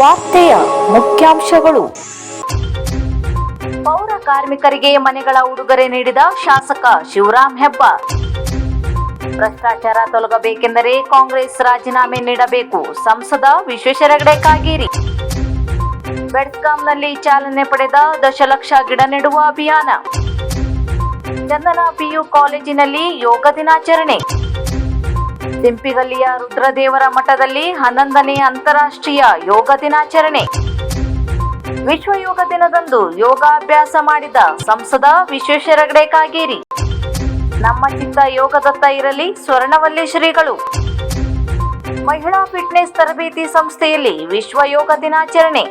ವಾರ್ತೆಯ ಮುಖ್ಯಾಂಶಗಳು. ಪೌರ ಕಾರ್ಮಿಕರಿಗೆ ಮನೆಗಳ ಉಡುಗೊರೆ ನೀಡಿದ ಶಾಸಕ ಶಿವರಾಮ್ ಹೆಬ್ಬಾರ್. ಭ್ರಷ್ಟಾಚಾರ ತೊಲಗಬೇಕೆಂದರೆ ಕಾಂಗ್ರೆಸ್ ರಾಜೀನಾಮೆ ನೀಡಬೇಕು, ಸಂಸದ ವಿಶ್ವೇಶ್ವರ ಹೆಗಡೆ ಕಾಗೇರಿ. ಬೆಡ್ಕಾಂನಲ್ಲಿ ಚಾಲನೆ ಪಡೆದ ದಶಲಕ್ಷ ಗಿಡ ನೆಡುವ ಅಭಿಯಾನ. ಚಂದನ ಪಿಯು ಕಾಲೇಜಿನಲ್ಲಿ ಯೋಗ ದಿನಾಚರಣೆ. ಸಿಂಪಿಗಲ್ಲಿಯ ರುದ್ರದೇವರ ಮಠದಲ್ಲಿ ಹನ್ನೊಂದನೇ ಅಂತಾರಾಷ್ಟ್ರೀಯ ಯೋಗ ದಿನಾಚರಣೆ. ವಿಶ್ವ ಯೋಗ ದಿನದಂದು ಯೋಗಾಭ್ಯಾಸ ಮಾಡಿದ ಸಂಸದ ವಿಶ್ವೇಶ್ವರ ಹೆಗಡೆ ಕಾಗೇರಿ. ನಮ್ಮ ಚಿತ್ತ ಯೋಗದತ್ತ ಇರಲಿ ಸ್ವರ್ಣವಲ್ಲಿ ಶ್ರೀಗಳು ಮಹಿಳಾ ಫಿಟ್ನೆಸ್ ತರಬೇತಿ ಸಂಸ್ಥೆಯಲ್ಲಿ ವಿಶ್ವ ಯೋಗ ದಿನಾಚರಣೆ.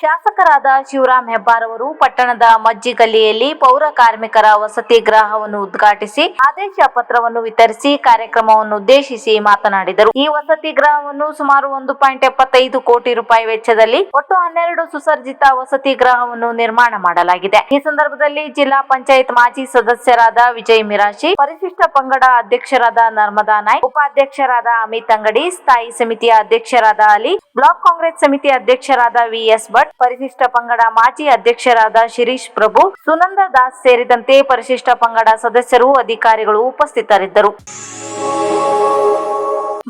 ಶಾಸಕರಾದ ಶಿವರಾಮ್ ಹೆಬ್ಬಾರ್ ಅವರು ಪಟ್ಟಣದ ಮಜ್ಜಿಗಲ್ಲಿಯಲ್ಲಿ ಪೌರ ಕಾರ್ಮಿಕರ ವಸತಿ ಗೃಹವನ್ನು ಉದ್ಘಾಟಿಸಿ ಆದೇಶ ಪತ್ರವನ್ನು ವಿತರಿಸಿ ಕಾರ್ಯಕ್ರಮವನ್ನು ಉದ್ದೇಶಿಸಿ ಮಾತನಾಡಿದರು. ಈ ವಸತಿ ಗೃಹವನ್ನು ಸುಮಾರು ಒಂದು ಪಾಯಿಂಟ್ ಎಪ್ಪತ್ತೈದು ಕೋಟಿ ರೂಪಾಯಿ ವೆಚ್ಚದಲ್ಲಿ ಒಟ್ಟು ಹನ್ನೆರಡು ಸುಸರ್ಜಿತ ವಸತಿ ಗೃಹವನ್ನು ನಿರ್ಮಾಣ ಮಾಡಲಾಗಿದೆ. ಈ ಸಂದರ್ಭದಲ್ಲಿ ಜಿಲ್ಲಾ ಪಂಚಾಯತ್ ಮಾಜಿ ಸದಸ್ಯರಾದ ವಿಜಯ್ ಮಿರಾಶಿ, ಪರಿಶಿಷ್ಟ ಪಂಗಡ ಅಧ್ಯಕ್ಷರಾದ ನರ್ಮದಾ ನಾಯ್ಕ್, ಉಪಾಧ್ಯಕ್ಷರಾದ ಅಮಿತ್ ಅಂಗಡಿ, ಸ್ಥಾಯಿ ಸಮಿತಿಯ ಅಧ್ಯಕ್ಷರಾದ ಅಲಿ, ಬ್ಲಾಕ್ ಕಾಂಗ್ರೆಸ್ ಸಮಿತಿ ಅಧ್ಯಕ್ಷರಾದ ವಿಎಸ್ ಭಟ್ ಪರಿಶಿಷ್ಟ ಪಂಗಡ ಮಾಜಿ ಅಧ್ಯಕ್ಷರಾದ ಶಿರೀಶ್ ಪ್ರಭು, ಸುನಂದ ದಾಸ್ ಸೇರಿದಂತೆ ಪರಿಶಿಷ್ಟ ಪಂಗಡ ಸದಸ್ಯರು, ಅಧಿಕಾರಿಗಳು ಉಪಸ್ಥಿತರಿದ್ದರು.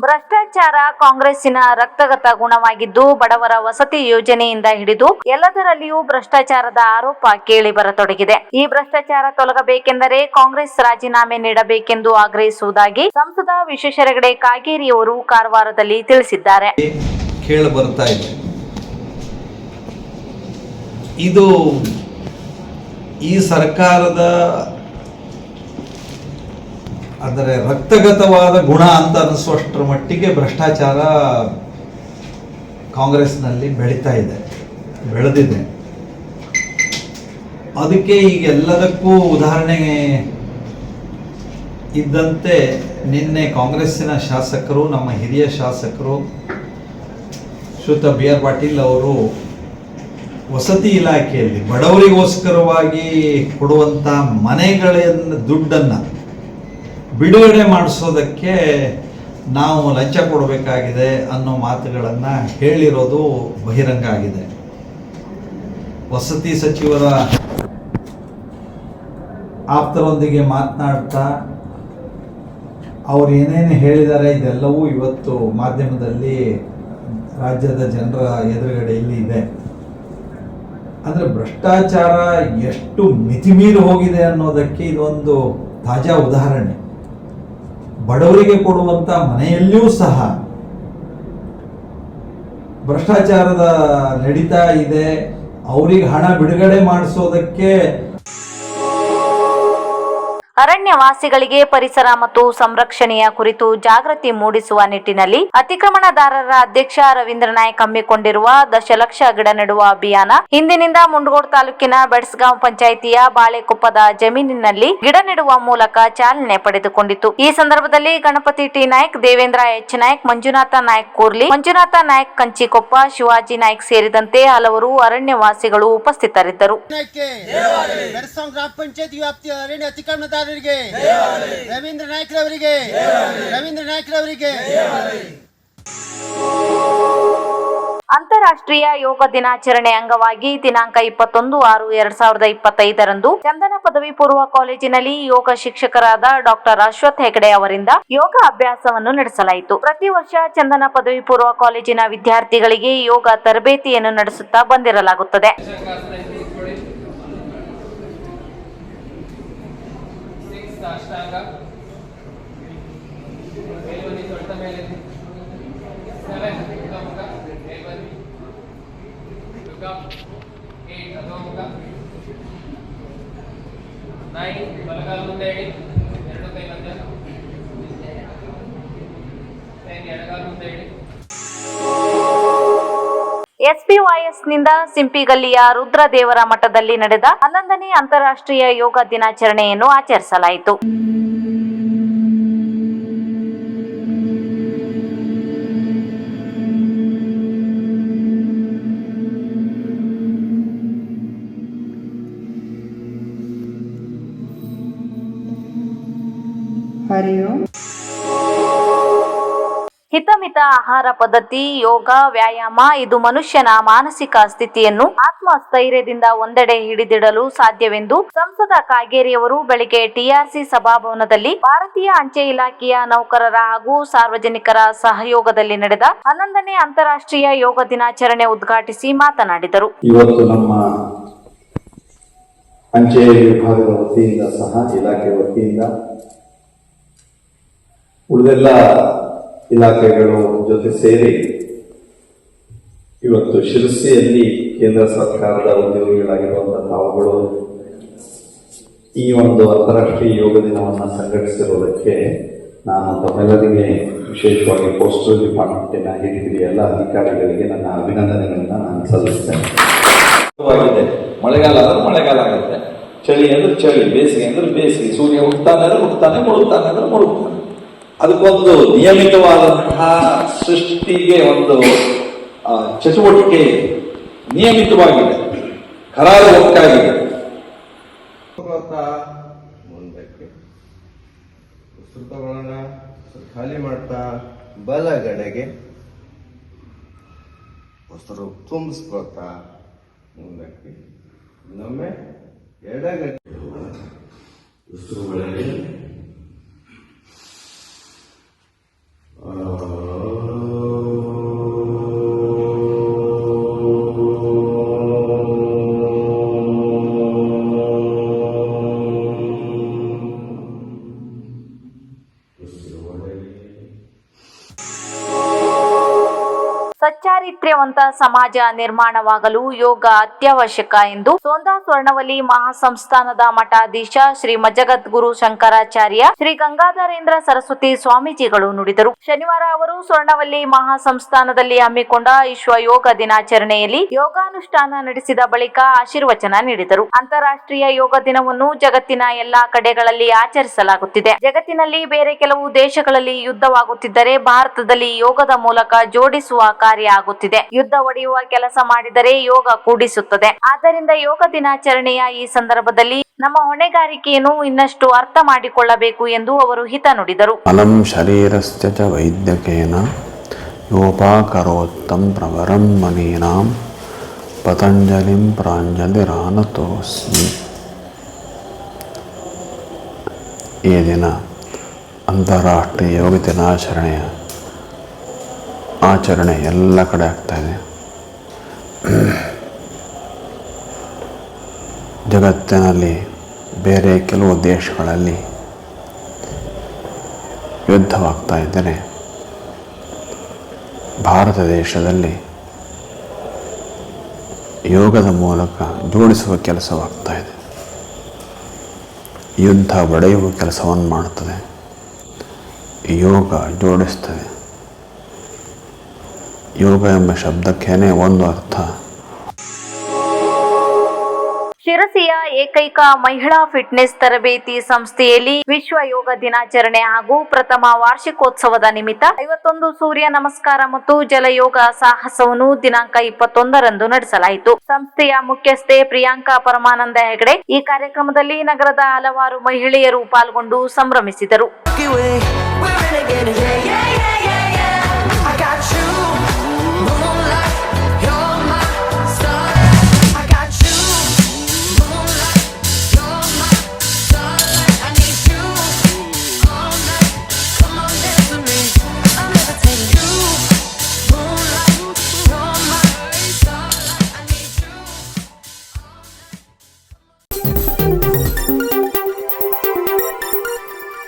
ಭ್ರಷ್ಟಾಚಾರ ಕಾಂಗ್ರೆಸ್ಸಿನ ರಕ್ತಗತ ಗುಣವಾಗಿದ್ದು, ಬಡವರ ವಸತಿ ಯೋಜನೆಯಿಂದ ಹಿಡಿದು ಎಲ್ಲದರಲ್ಲಿಯೂ ಭ್ರಷ್ಟಾಚಾರದ ಆರೋಪ ಕೇಳಿ ಬರತೊಡಗಿದೆ. ಈ ಭ್ರಷ್ಟಾಚಾರ ತೊಲಗಬೇಕೆಂದರೆ ಕಾಂಗ್ರೆಸ್ ರಾಜೀನಾಮೆ ನೀಡಬೇಕೆಂದು ಆಗ್ರಹಿಸುವುದಾಗಿ ಸಂಸದ ವಿಶ್ವೇಶ್ವರ ಹೆಗಡೆ ಕಾಗೇರಿಯವರು ಕಾರವಾರದಲ್ಲಿ ತಿಳಿಸಿದ್ದಾರೆ. ಇದೆ ಈ ಸರ್ಕಾರದ ಅಂದರೆ ರಕ್ತಗತವಾದ ಗುಣ ಅಂತ ಅನಿಸುವಷ್ಟರ ಮಟ್ಟಿಗೆ ಭ್ರಷ್ಟಾಚಾರ ಕಾಂಗ್ರೆಸ್ನಲ್ಲಿ ಬೆಳೀತಾ ಇದೆ, ಬೆಳೆದಿದೆ. ಅದಕ್ಕೆ ಈಗ ಎಲ್ಲದಕ್ಕೂ ಉದಾಹರಣೆ ಇದ್ದಂತೆ ನಿನ್ನೆ ಕಾಂಗ್ರೆಸ್ಸಿನ ಶಾಸಕರು, ನಮ್ಮ ಹಿರಿಯ ಶಾಸಕರು ಶ್ರುತ ಬಿ ಆರ್ ಪಾಟೀಲ್ ಅವರು ವಸತಿ ಇಲಾಖೆಯಲ್ಲಿ ಬಡವರಿಗೋಸ್ಕರವಾಗಿ ಕೊಡುವಂಥ ಮನೆಗಳನ್ನು ದುಡ್ಡನ್ನು ಬಿಡುಗಡೆ ಮಾಡಿಸೋದಕ್ಕೆ ನಾವು ಲಂಚ ಕೊಡಬೇಕಾಗಿದೆ ಅನ್ನೋ ಮಾತುಗಳನ್ನು ಹೇಳಿರೋದು ಬಹಿರಂಗ ಆಗಿದೆ. ವಸತಿ ಸಚಿವರ ಆಪ್ತರೊಂದಿಗೆ ಮಾತನಾಡ್ತಾ ಅವ್ರು ಏನೇನು ಹೇಳಿದ್ದಾರೆ ಇದೆಲ್ಲವೂ ಇವತ್ತು ಮಾಧ್ಯಮದಲ್ಲಿ ರಾಜ್ಯದ ಜನರ ಎದುರುಗಡೆಯಲ್ಲಿ ಇದೆ. ಅಂದರೆ ಭ್ರಷ್ಟಾಚಾರ ಎಷ್ಟು ಮಿತಿಮೀರಿ ಹೋಗಿದೆ ಅನ್ನೋದಕ್ಕೆ ಇದೊಂದು ತಾಜಾ ಉದಾಹರಣೆ. ಬಡವರಿಗೆ ಕೊಡುವಂಥ ಮನೆಯಲ್ಲಿಯೂ ಸಹ ಭ್ರಷ್ಟಾಚಾರದ ನಡೀತಾ ಇದೆ. ಅವರಿಗೆ ಹಣ ಬಿಡುಗಡೆ ಮಾಡಿಸೋದಕ್ಕೆ ಅರಣ್ಯವಾಸಿಗಳಿಗೆ ಪರಿಸರ ಮತ್ತು ಸಂರಕ್ಷಣೆಯ ಕುರಿತು ಜಾಗೃತಿ ಮೂಡಿಸುವ ನಿಟ್ಟಿನಲ್ಲಿ ಅತಿಕ್ರಮಣದಾರರ ಅಧ್ಯಕ್ಷ ರವೀಂದ್ರ ನಾಯ್ಕ ಹಮ್ಮಿಕೊಂಡಿರುವ ದಶಲಕ್ಷ ಗಿಡ ನೆಡುವ ಅಭಿಯಾನ ಇಂದಿನಿಂದ ಮುಂಡಗೋಡ್ ತಾಲೂಕಿನ ಬೆಡ್ಸ್ಗಾಂವ್ ಪಂಚಾಯಿತಿಯ ಬಾಳೆಕೊಪ್ಪದ ಜಮೀನಿನಲ್ಲಿ ಗಿಡ ನೆಡುವ ಮೂಲಕ ಚಾಲನೆ ಪಡೆದುಕೊಂಡಿತು ಈ ಸಂದರ್ಭದಲ್ಲಿ ಗಣಪತಿ ಟಿ ನಾಯಕ್, ದೇವೇಂದ್ರ ಎಚ್ ನಾಯ್ಕ, ಮಂಜುನಾಥ ನಾಯಕ್ ಕೂರ್ಲಿ, ಮಂಜುನಾಥ ನಾಯಕ್ ಕಂಚಿಕೊಪ್ಪ, ಶಿವಾಜಿ ನಾಯಕ್ ಸೇರಿದಂತೆ ಹಲವರು ಅರಣ್ಯವಾಸಿಗಳು ಉಪಸ್ಥಿತರಿದ್ದರು. ಅರಣ್ಯ ಅತಿಕ್ರಮಣದಾರರಿಗೆ ರವೀಂದ್ರ ನಾಯ್ಕರವರಿಗೆ ರವೀಂದ್ರ ನಾಯ್ಕರವರಿಗೆ ಅಂತಾರಾಷ್ಟ್ರೀಯ ಯೋಗ ದಿನಾಚರಣೆ ಅಂಗವಾಗಿ ದಿನಾಂಕ ಇಪ್ಪತ್ತೊಂದು ಆರು ಎರಡ್ ಸಾವಿರದ ಇಪ್ಪತ್ತೈದರಂದು ಚಂದನ ಪದವಿ ಪೂರ್ವ ಕಾಲೇಜಿನಲ್ಲಿ ಯೋಗ ಶಿಕ್ಷಕರಾದ ಡಾಕ್ಟರ್ ಅಶ್ವಥ್ ಹೆಗಡೆ ಅವರಿಂದ ಯೋಗ ಅಭ್ಯಾಸವನ್ನು ನಡೆಸಲಾಯಿತು. ಪ್ರತಿ ವರ್ಷ ಚಂದನ ಪದವಿ ಪೂರ್ವ ಕಾಲೇಜಿನ ವಿದ್ಯಾರ್ಥಿಗಳಿಗೆ ಯೋಗ ತರಬೇತಿಯನ್ನು ನಡೆಸುತ್ತಾ ಬಂದಿರಲಾಗುತ್ತದೆ. ಸಿಕ್ಸ್ ಅಷ್ಟಾಂಗ ಮೇಲ್ಬನ್ನಿ ತೊಳೆದ ಮೇಲೆ ಸೆವೆನ್ ಮುಖ ಮೇಲ್ಬನ್ನಿ ಏಟ್ ಅಧೋಮುಖ ನೈನ್ ಬಲಗಾಲ ಮುಂದೆ ಇಡಿ ಎಸ್ಪಿವೈಎಸ್ನಿಂದ ಸಿಂಪಿಗಲ್ಲಿಯ ರುದ್ರದೇವರ ಮಠದಲ್ಲಿ ನಡೆದ ಹನ್ನೊಂದನೇ ಅಂತಾರಾಷ್ಟ್ರೀಯ ಯೋಗ ದಿನಾಚರಣೆಯನ್ನು ಆಚರಿಸಲಾಯಿತು. ಹರಿಯೋ ಹಿತಮಿತ ಆಹಾರ ಪದ್ಧತಿ, ಯೋಗ, ವ್ಯಾಯಾಮ, ಇದು ಮನುಷ್ಯನ ಮಾನಸಿಕ ಸ್ಥಿತಿಯನ್ನು ಆತ್ಮಸ್ಥೈರ್ಯದಿಂದ ಒಂದೆಡೆ ಹಿಡಿದಿಡಲು ಸಾಧ್ಯವೆಂದು ಸಂಸದ ಕಾಗೇರಿಯವರು ಬೆಳಿಗ್ಗೆ ಟಿಆರ್ಸಿ ಸಭಾಭವನದಲ್ಲಿ ಭಾರತೀಯ ಅಂಚೆ ಇಲಾಖೆಯ ನೌಕರರ ಹಾಗೂ ಸಾರ್ವಜನಿಕರ ಸಹಯೋಗದಲ್ಲಿ ನಡೆದ ಹನ್ನೊಂದನೇ ಅಂತಾರಾಷ್ಟ್ರೀಯ ಯೋಗ ದಿನಾಚರಣೆ ಉದ್ಘಾಟಿಸಿ ಮಾತನಾಡಿದರು. ಇವತ್ತು ನಮ್ಮ ಅಂಚೆ ವಿಭಾಗದ ವತಿಯಿಂದ ಸಹ, ಇಲಾಖೆ ವತಿಯಿಂದ ಇಲಾಖೆಗಳು ಜೊತೆ ಸೇರಿ ಇವತ್ತು ಶಿರಸಿಯಲ್ಲಿ ಕೇಂದ್ರ ಸರ್ಕಾರದ ಉದ್ಯೋಗಿಗಳಾಗಿರುವಂತಹ ತಾವುಗಳು ಈ ಒಂದು ಅಂತಾರಾಷ್ಟ್ರೀಯ ಯೋಗ ದಿನವನ್ನು ಸಂಘಟಿಸಿರುವುದಕ್ಕೆ ನಾನು ತಮ್ಮೆಲ್ಲರಿಗೆ ವಿಶೇಷವಾಗಿ ಪೋಸ್ಟಲ್ ಡಿಪಾರ್ಟ್ಮೆಂಟಿನ ಹಿರಿಯ ಎಲ್ಲ ಅಧಿಕಾರಿಗಳಿಗೆ ನನ್ನ ಅಭಿನಂದನೆಗಳನ್ನು ನಾನು ಸಲ್ಲಿಸ್ತೇನೆ. ಮಳೆಗಾಲ ಅಂದ್ರೆ ಮಳೆಗಾಲ ಆಗುತ್ತೆ. ಚಳಿ ಅಂದ್ರೆ ಚಳಿ, ಬೇಸಿಗೆ ಅಂದ್ರೆ ಬೇಸಿಗೆ, ಸೂರ್ಯ ಹುಡ್ತಾನೆ ಅಂದ್ರೆ ಹುಡ್ತಾನೆ ಮುಳುಗ್ತಾನೆ ಅಂದ್ರೆ ಮುಳುಗ್ತಾನೆ ಅದಕ್ಕೊಂದು ನಿಯಮಿತವಾದಂತಹ ಸೃಷ್ಟಿಗೆ ಒಂದು ಆ, ಚಟುವಟಿಕೆ ನಿಯಮಿತವಾಗಿದೆ ಕರಾರು ಒಕ್ಕಾಗಿದೆ ಮುಂದಕ್ಕೆ. ಖಾಲಿ ಮಾಡ್ತಾ ಬಲಗಡೆಗೆ ಹೊಸರು ತುಂಬಿಸ್ಕೊತಾ ಮುಂದಕ್ಕೆ. ಇನ್ನೊಮ್ಮೆ ಎಡಗಡೆ. ಉಸಿರು ಒಳಗೆ ಸಚ್ಚಾರಿತ್ರ್ಯವಂತ ಸಮಾಜ ನಿರ್ಮಾಣವಾಗಲು ಯೋಗ ಅತ್ಯವಶ್ಯಕ ಎಂದು ಸೋಂದಾ ಸ್ವರ್ಣವಲ್ಲಿ ಮಹಾಸಂಸ್ಥಾನದ ಮಠಾಧೀಶ ಶ್ರೀ ಮಜಗದ್ಗುರು ಶಂಕರಾಚಾರ್ಯ ಶ್ರೀ ಗಂಗಾಧರೇಂದ್ರ ಸರಸ್ವತಿ ಸ್ವಾಮೀಜಿಗಳು ನುಡಿದರು. ಶನಿವಾರ ಅವರು ಸ್ವರ್ಣವಲ್ಲಿ ಮಹಾಸಂಸ್ಥಾನದಲ್ಲಿ ಹಮ್ಮಿಕೊಂಡ ವಿಶ್ವ ಯೋಗ ದಿನಾಚರಣೆಯಲ್ಲಿ ಯೋಗಾನುಷ್ಠಾನ ನಡೆಸಿದ ಬಳಿಕ ಆಶೀರ್ವಚನ ನೀಡಿದರು. ಅಂತಾರಾಷ್ಟ್ರೀಯ ಯೋಗ ದಿನವನ್ನು ಜಗತ್ತಿನ ಎಲ್ಲಾ ಕಡೆಗಳಲ್ಲಿ ಆಚರಿಸಲಾಗುತ್ತಿದೆ. ಜಗತ್ತಿನಲ್ಲಿ ಬೇರೆ ಕೆಲವು ದೇಶಗಳಲ್ಲಿ ಯುದ್ಧವಾಗುತ್ತಿದ್ದರೆ ಭಾರತದಲ್ಲಿ ಯೋಗದ ಮೂಲಕ ಜೋಡಿಸುವ ಕಾರ್ಯ ಆಗುತ್ತಿದೆ ಯುದ್ಧ ಒಡೆಯುವ ಕೆಲಸ ಮಾಡಿದರೆ ಯೋಗ ಕೂಡಿಸುತ್ತದೆ. ಆದ್ದರಿಂದ ಯೋಗ ದಿನಾಚರಣೆಯ ಈ ಸಂದರ್ಭದಲ್ಲಿ ನಮ್ಮ ಹೊಣೆಗಾರಿಕೆಯನ್ನು ಇನ್ನಷ್ಟು ಅರ್ಥ ಮಾಡಿಕೊಳ್ಳಬೇಕು ಎಂದು ಅವರು ಹಿತ ನುಡಿದರು. ಅಲಂ ಶರೀರಸ್ಯ ವೈದ್ಯಕೇನ ಯೋಪಾಕರೋತ್ತಂ ಪ್ರವರಂ ಮನೀನಾಂ ಪತಂಜಲಿಂ ಪ್ರಾಂಜಲಿರಾನತೋಸ್ಮಿ ಈ ದಿನ ಅಂತಾರಾಷ್ಟ್ರೀಯ ಯೋಗ ದಿನಾಚರಣೆಯ ಆಚರಣೆ ಎಲ್ಲ ಕಡೆ ಆಗ್ತಾ ಇದೆ. ಜಗತ್ತಿನಲ್ಲಿ ಬೇರೆ ಕೆಲವು ದೇಶಗಳಲ್ಲಿ ಯುದ್ಧವಾಗ್ತಾ ಇದ್ದರೆ ಭಾರತ ದೇಶದಲ್ಲಿ ಯೋಗದ ಮೂಲಕ ಜೋಡಿಸುವ ಕೆಲಸವಾಗ್ತಾ ಇದೆ. ಯುದ್ಧ ಒಡೆಯುವ ಕೆಲಸವನ್ನು ಮಾಡುತ್ತದೆ. ಯೋಗ ಜೋಡಿಸ್ತದೆ. ಯೋಗ ಎಂಬ ಶಬ್ದಕ್ಕೇನೆ ಒಂದು ಅರ್ಥ. ಶಿರಸಿಯ ಏಕೈಕ ಮಹಿಳಾ ಫಿಟ್ನೆಸ್ ತರಬೇತಿ ಸಂಸ್ಥೆಯಲ್ಲಿ ವಿಶ್ವ ಯೋಗ ದಿನಾಚರಣೆ ಹಾಗೂ ಪ್ರಥಮ ವಾರ್ಷಿಕೋತ್ಸವದ ನಿಮಿತ್ತ ಐವತ್ತೊಂದು ಸೂರ್ಯ ನಮಸ್ಕಾರ ಮತ್ತು ಜಲಯೋಗ ಸಾಹಸವನ್ನು ದಿನಾಂಕ ಇಪ್ಪತ್ತೊಂದರಂದು ನಡೆಸಲಾಯಿತು. ಸಂಸ್ಥೆಯ ಮುಖ್ಯಸ್ಥೆ ಪ್ರಿಯಾಂಕಾ ಪರಮಾನಂದ ಹೆಗಡೆ ಈ ಕಾರ್ಯಕ್ರಮದಲ್ಲಿ ನಗರದ ಹಲವಾರು ಮಹಿಳೆಯರು ಪಾಲ್ಗೊಂಡು ಸಂಭ್ರಮಿಸಿದರು.